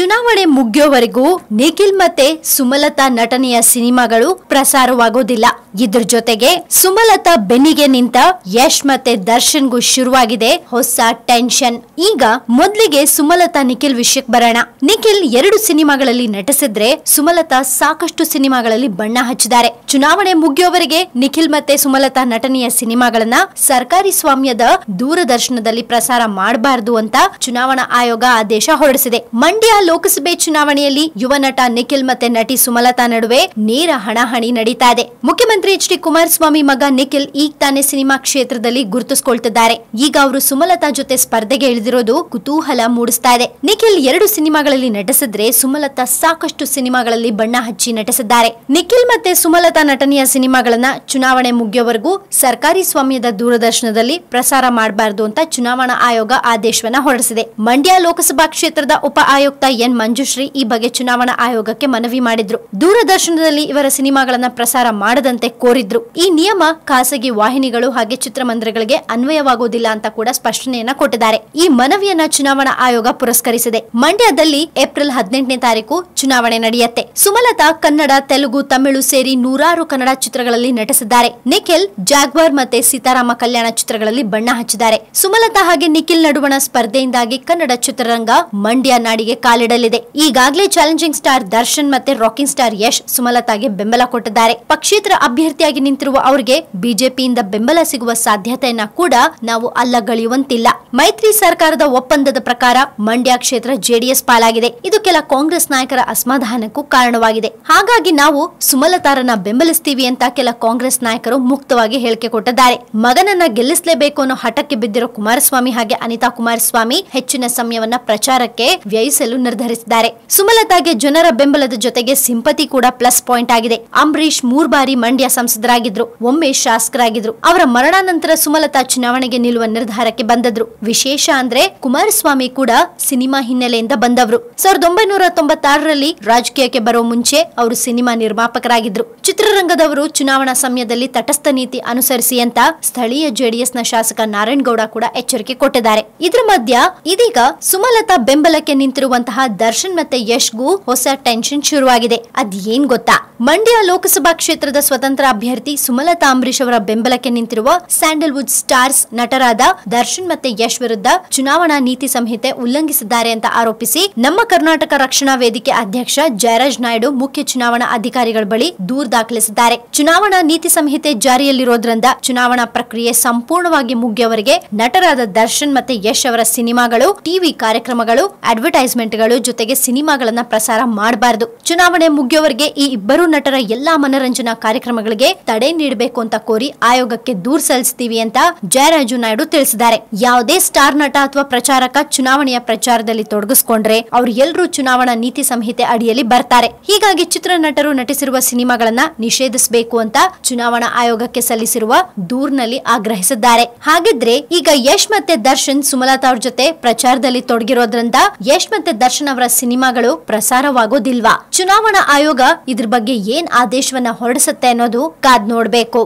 ಚುನಾವಣೆ ಮುಗಿಯೋವರೆಗೂ ನಿಖಿಲ್ ಮತ್ತೆ ಸುಮಲತಾ ನಟನೆಯ ಸಿನಿಮಾಗಳು ಪ್ರಸಾರವಾಗೋದಿಲ್ಲ. ಇದ್ರ ಜೊತೆಗೆ ಸುಮಲತಾ ಬೆನ್ನಿಗೆ ನಿಂತ ಯಶ್ ಮತ್ತೆ ದರ್ಶನ್ಗೂ ಶುರುವಾಗಿದೆ ಹೊಸ ಟೆನ್ಷನ್. ಈಗ ಮೊದ್ಲಿಗೆ ಸುಮಲತಾ ನಿಖಿಲ್ ವಿಷಯಕ್ಕೆ ಬರೋಣ. ನಿಖಿಲ್ ಎರಡು ಸಿನಿಮಾಗಳಲ್ಲಿ ನಟಿಸಿದ್ರೆ ಸುಮಲತಾ ಸಾಕಷ್ಟು ಸಿನಿಮಾಗಳಲ್ಲಿ ಬಣ್ಣ ಹಚ್ಚಿದ್ದಾರೆ. ಚುನಾವಣೆ ಮುಗಿಯೋವರೆಗೆ ನಿಖಿಲ್ ಮತ್ತೆ ಸುಮಲತಾ ನಟನೆಯ ಸಿನಿಮಾಗಳನ್ನ ಸರ್ಕಾರಿ ಸ್ವಾಮ್ಯದ ದೂರದರ್ಶನದಲ್ಲಿ ಪ್ರಸಾರ ಮಾಡಬಾರದು ಅಂತ ಚುನಾವಣಾ ಆಯೋಗ ಆದೇಶ ಹೊರಡಿಸಿದೆ. ಮಂಡ್ಯ ಲೋಕಸಭೆ ಚುನಾವಣೆಯಲ್ಲಿ ಯುವ ನಟ ನಿಖಿಲ್ ಮತ್ತೆ ನಟಿ ಸುಮಲತಾ ನಡುವೆ ನೇರ ಹಣಾಹಣಿ ನಡೀತಾ ಇದೆ. ಮುಖ್ಯಮಂತ್ರಿ ಎಚ್ ಡಿ ಕುಮಾರಸ್ವಾಮಿ ಮಗ ನಿಖಿಲ್ ಈಗ ತಾನೇ ಸಿನಿಮಾ ಕ್ಷೇತ್ರದಲ್ಲಿ ಗುರುತಿಸಿಕೊಳ್ತಿದ್ದಾರೆ. ಈಗ ಅವರು ಸುಮಲತಾ ಜೊತೆ ಸ್ಪರ್ಧೆಗೆ ಇಳಿದಿರೋದು ಕುತೂಹಲ ಮೂಡಿಸ್ತಾ ಇದೆ. ನಿಖಿಲ್ ಎರಡು ಸಿನಿಮಾಗಳಲ್ಲಿ ನಟಿಸಿದ್ರೆ ಸುಮಲತಾ ಸಾಕಷ್ಟು ಸಿನಿಮಾಗಳಲ್ಲಿ ಬಣ್ಣ ಹಚ್ಚಿ ನಟಿಸಿದ್ದಾರೆ. ನಿಖಿಲ್ ಮತ್ತೆ ಸುಮಲತಾ ನಟನೆಯ ಸಿನಿಮಾಗಳನ್ನ ಚುನಾವಣೆ ಮುಗಿಯುವವರೆಗೂ ಸರ್ಕಾರಿ ಸ್ವಾಮ್ಯದ ದೂರದರ್ಶನದಲ್ಲಿ ಪ್ರಸಾರ ಮಾಡಬಾರದು ಅಂತ ಚುನಾವಣಾ ಆಯೋಗ ಆದೇಶವನ್ನ ಹೊರಡಿಸಿದೆ. ಮಂಡ್ಯ ಲೋಕಸಭಾ ಕ್ಷೇತ್ರದ ಉಪ ಆಯುಕ್ತ ಎನ್ ಮಂಜುಶ್ರೀ ಈ ಬಗ್ಗೆ ಚುನಾವಣಾ ಆಯೋಗಕ್ಕೆ ಮನವಿ ಮಾಡಿದ್ರು. ದೂರದರ್ಶನದಲ್ಲಿ ಇವರ ಸಿನಿಮಾಗಳನ್ನ ಪ್ರಸಾರ ಮಾಡದಂತೆ ಕೋರಿದ್ರು. ಈ ನಿಯಮ ಖಾಸಗಿ ವಾಹಿನಿಗಳು ಹಾಗೆ ಚಿತ್ರಮಂದಿರಗಳಿಗೆ ಅನ್ವಯವಾಗುವುದಿಲ್ಲ ಅಂತ ಕೂಡ ಸ್ಪಷ್ಟನೆಯನ್ನ ಕೊಟ್ಟಿದ್ದಾರೆ. ಈ ಮನವಿಯನ್ನ ಚುನಾವಣಾ ಆಯೋಗ ಪುರಸ್ಕರಿಸಿದೆ. ಮಂಡ್ಯದಲ್ಲಿ ಏಪ್ರಿಲ್ ಹದಿನೆಂಟನೇ ತಾರೀಕು ಚುನಾವಣೆ ನಡೆಯುತ್ತೆ. ಸುಮಲತಾ ಕನ್ನಡ, ತೆಲುಗು, ತಮಿಳು ಸೇರಿ ನೂರಾರು ಕನ್ನಡ ಚಿತ್ರಗಳಲ್ಲಿ ನಟಿಸಿದ್ದಾರೆ. ನಿಖಿಲ್, ಜಾಗ್ವಾರ್ ಮತ್ತೆ ಸೀತಾರಾಮ ಕಲ್ಯಾಣ ಚಿತ್ರಗಳಲ್ಲಿ ಬಣ್ಣ ಹಚ್ಚಿದ್ದಾರೆ. ಸುಮಲತಾ ಹಾಗೆ ನಿಖಿಲ್ ನಡುವಣ ಸ್ಪರ್ಧೆಯಿಂದಾಗಿ ಕನ್ನಡ ಚಿತ್ರರಂಗ ಮಂಡ್ಯ ನಾಡಿಗೆ ಕಾಲಿಡಲಿದೆ. ಈಗಾಗಲೇ ಚಾಲೆಂಜಿಂಗ್ ಸ್ಟಾರ್ ದರ್ಶನ್ ಮತ್ತೆ ರಾಕಿಂಗ್ ಸ್ಟಾರ್ ಯಶ್ ಸುಮಲತಾಗೆ ಬೆಂಬಲ ಕೊಟ್ಟಿದ್ದಾರೆ. ಪಕ್ಷೇತರ ಅಭ್ಯರ್ಥಿಯಾಗಿ ನಿಂತಿರುವ ಅವರಿಗೆ ಬಿಜೆಪಿಯಿಂದ ಬೆಂಬಲ ಸಿಗುವ ಸಾಧ್ಯತೆಯನ್ನ ಕೂಡ ನಾವು ಅಲ್ಲಗಳೆಯುವಂತಿಲ್ಲ. ಮೈತ್ರಿ ಸರ್ಕಾರದ ಒಪ್ಪಂದದ ಪ್ರಕಾರ ಮಂಡ್ಯ ಕ್ಷೇತ್ರ ಜೆಡಿಎಸ್ ಪಾಲಾಗಿದೆ. ಇದು ಕೆಲ ಕಾಂಗ್ರೆಸ್ ನಾಯಕರ ಅಸಮಾಧಾನಕ್ಕೂ ಕಾರಣವಾಗಿದೆ. ಹಾಗಾಗಿ ನಾವು ಸುಮಲತಾರನ್ನ ಬೆಂಬಲಿಸ್ತೀವಿ ಅಂತ ಕೆಲ ಕಾಂಗ್ರೆಸ್ ನಾಯಕರು ಮುಕ್ತವಾಗಿ ಹೇಳಿಕೆ ಕೊಟ್ಟಿದ್ದಾರೆ. ಮಗನನ್ನ ಗೆಲ್ಲಿಸಲೇಬೇಕು ಅನ್ನೋ ಹಠಕ್ಕೆ ಬಿದ್ದಿರೋ ಕುಮಾರಸ್ವಾಮಿ ಹಾಗೆ ಅನಿತಾ ಕುಮಾರಸ್ವಾಮಿ ಹೆಚ್ಚಿನ ಸಮಯವನ್ನ ಪ್ರಚಾರಕ್ಕೆ ವ್ಯಯಿಸಲು ನಿರ್ಧರಿಸಿದ್ದಾರೆ. ಸುಮಲತಾಗೆ ಜನರ ಬೆಂಬಲದ ಜೊತೆಗೆ ಸಿಂಪತಿ ಕೂಡ ಪ್ಲಸ್ ಪಾಯಿಂಟ್ ಆಗಿದೆ. ಅಂಬರೀಶ್ ಮೂರ್ ಬಾರಿ ಮಂಡ್ಯ ಸಂಸದರಾಗಿದ್ರು, ಒಮ್ಮೆ ಶಾಸಕರಾಗಿದ್ರು. ಅವರ ಮರಣಾನಂತರ ಸುಮಲತಾ ಚುನಾವಣೆಗೆ ನಿಲ್ಲುವ ನಿರ್ಧಾರಕ್ಕೆ ಬಂದದ್ರು. ವಿಶೇಷ ಅಂದ್ರೆ ಕುಮಾರಸ್ವಾಮಿ ಕೂಡ ಸಿನಿಮಾ ಹಿನ್ನೆಲೆಯಿಂದ ಬಂದವರು. ಸಾವಿರದ ಒಂಬೈನೂರ ತೊಂಬತ್ತಾರರಲ್ಲಿ ರಾಜಕೀಯಕ್ಕೆ ಬರೋ ಮುಂಚೆ ಅವರು ಸಿನಿಮಾ ನಿರ್ಮಾಪಕರಾಗಿದ್ರು. ಚಿತ್ರರಂಗದವರು ಚುನಾವಣಾ ಸಮಯದಲ್ಲಿ ತಟಸ್ಥ ನೀತಿ ಅನುಸರಿಸಿ ಅಂತ ಸ್ಥಳೀಯ ಜೆಡಿಎಸ್ನ ಶಾಸಕ ನಾರಾಯಣಗೌಡ ಕೂಡ ಎಚ್ಚರಿಕೆ ಕೊಟ್ಟಿದ್ದಾರೆ. ಇದರ ಮಧ್ಯ ಇದೀಗ ಸುಮಲತಾ ಬೆಂಬಲಕ್ಕೆ ನಿಂತಿರುವಂತಹ ದರ್ಶನ್ ಮತ್ತೆ ಯಶ್ಗೂ ಹೊಸ ಟೆನ್ಷನ್ ಶುರುವಾಗಿದೆ. ಅದ್ ಏನ್ ಗೊತ್ತಾ? ಮಂಡ್ಯ ಲೋಕಸಭಾ ಕ್ಷೇತ್ರದ ಸ್ವತಂತ್ರ ಅಭ್ಯರ್ಥಿ ಸುಮಲತಾ ಅಂಬರೀಶ್ ಅವರ ಬೆಂಬಲಕ್ಕೆ ನಿಂತಿರುವ ಸ್ಯಾಂಡಲ್ವುಡ್ ಸ್ಟಾರ್ಸ್ ನಟರಾದ ದರ್ಶನ್ ಮತ್ತೆ ಯಶ್ ವಿರುದ್ಧ ಚುನಾವಣಾ ನೀತಿ ಸಂಹಿತೆ ಉಲ್ಲಂಘಿಸಿದ್ದಾರೆ ಅಂತ ಆರೋಪಿಸಿ ನಮ್ಮ ಕರ್ನಾಟಕ ರಕ್ಷಣಾ ವೇದಿಕೆ ಅಧ್ಯಕ್ಷ ಜಯರಾಜ್ ನಾಯ್ಡು ಮುಖ್ಯ ಚುನಾವಣಾ ಅಧಿಕಾರಿಗಳ ಬಳಿ ದೂರು ದಾಖಲಿಸಿದ್ದಾರೆ. ಚುನಾವಣಾ ನೀತಿ ಸಂಹಿತೆ ಜಾರಿಯಲ್ಲಿರೋದ್ರಿಂದ ಚುನಾವಣಾ ಪ್ರಕ್ರಿಯೆ ಸಂಪೂರ್ಣವಾಗಿ ಮುಗಿಯವರೆಗೆ ನಟರಾದ ದರ್ಶನ್ ಮತ್ತೆ ಯಶ್ ಅವರ ಸಿನಿಮಾಗಳು, ಟಿವಿ ಕಾರ್ಯಕ್ರಮಗಳು, ಅಡ್ವರ್ಟೈಸ್ಮೆಂಟ್ಗಳು ಜೊತೆಗೆ ಸಿನಿಮಾಗಳನ್ನ ಪ್ರಸಾರ ಮಾಡಬಾರದು. ಚುನಾವಣೆ ಮುಗಿಯೋವರೆಗೆ ಈ ಇಬ್ಬರು ನಟರ ಎಲ್ಲಾ ಮನರಂಜನಾ ಕಾರ್ಯಕ್ರಮಗಳಿಗೆ ತಡೆ ನೀಡಬೇಕು ಅಂತ ಕೋರಿ ಆಯೋಗಕ್ಕೆ ದೂರು ಸಲ್ಲಿಸ್ತೀವಿ ಅಂತ ಜಯರಾಜು ನಾಯ್ಡು ತಿಳಿಸಿದ್ದಾರೆ. ಯಾವುದೇ ಸ್ಟಾರ್ ನಟ ಅಥವಾ ಪ್ರಚಾರಕ ಚುನಾವಣೆಯ ಪ್ರಚಾರದಲ್ಲಿ ತೊಡಗಿಸ್ಕೊಂಡ್ರೆ ಅವ್ರು ಎಲ್ಲರೂ ಚುನಾವಣಾ ನೀತಿ ಸಂಹಿತೆ ಅಡಿಯಲ್ಲಿ ಬರ್ತಾರೆ. ಹೀಗಾಗಿ ಚಿತ್ರನಟರು ನಟಿಸಿರುವ ಸಿನಿಮಾಗಳನ್ನ ನಿಷೇಧಿಸಬೇಕು ಅಂತ ಚುನಾವಣಾ ಆಯೋಗಕ್ಕೆ ಸಲ್ಲಿಸಿರುವ ದೂರ್ನಲ್ಲಿ ಆಗ್ರಹಿಸಿದ್ದಾರೆ. ಹಾಗಿದ್ರೆ ಈಗ ಯಶ್ ಮತ್ತೆ ದರ್ಶನ್ ಸುಮಲತಾ ಅವ್ರ ಜೊತೆ ಪ್ರಚಾರದಲ್ಲಿ ತೊಡಗಿರೋದ್ರಿಂದ ಯಶ್ ಮತ್ತೆ ದರ್ಶನ್ ಅವರ ಸಿನಿಮಾಗಳು ಪ್ರಸಾರವಾಗೋದಿಲ್ವಾ? ಚುನಾವಣಾ ಆಯೋಗ ಇದ್ರ ಬಗ್ಗೆ ಏನ್ ಆದೇಶವನ್ನ ಹೊರಡಿಸುತ್ತೆ ಅನ್ನೋದು ಕಾದ್ ನೋಡ್ಬೇಕು.